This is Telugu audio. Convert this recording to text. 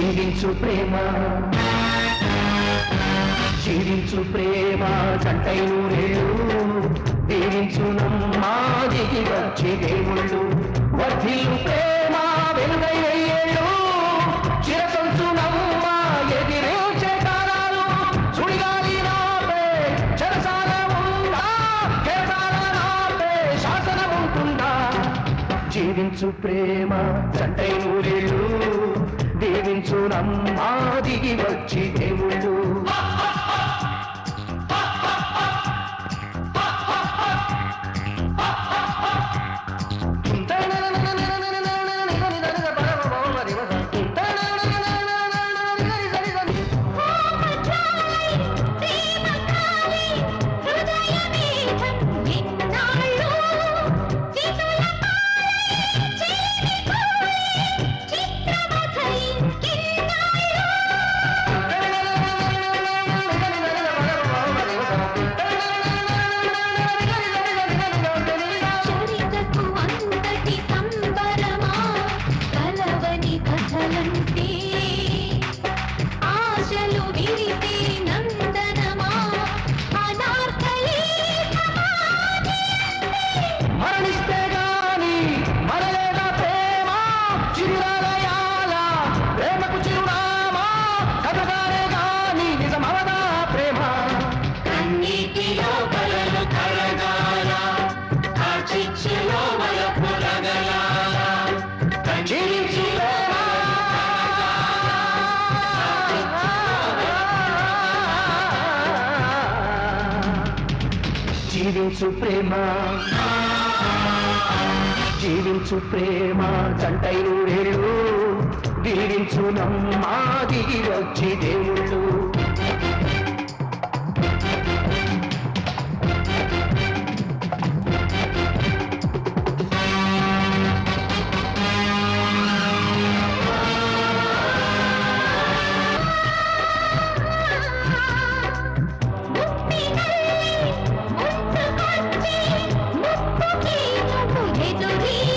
జీవించు ప్రేమ. జీవించు ప్రేమ చంటై నూరేళ్ళు దీవించు నమ్మా దిగి వచ్చి దేవుళ్ళు. వర్ధిల్లు ప్రేమ వెలుగై వెయ్యేళ్ళు చిరసంచు నమ్మా ఎదిరించే కాలాలు సుడిగాలి నాపే చెరసాల ఉందా? కేసాల నాపే శాసనం ఉంటుందా? జీవించు ప్రేమ చంటై నూరేళ్ళు దీవించు నమ్మా దిగి వచ్చి జీవించు ప్రేమ. జీవించు ప్రేమ జంటై వేళ్ళు దీవించు నమ్మా దిగి వచ్చి దేవుళ్ళు. तुम्हें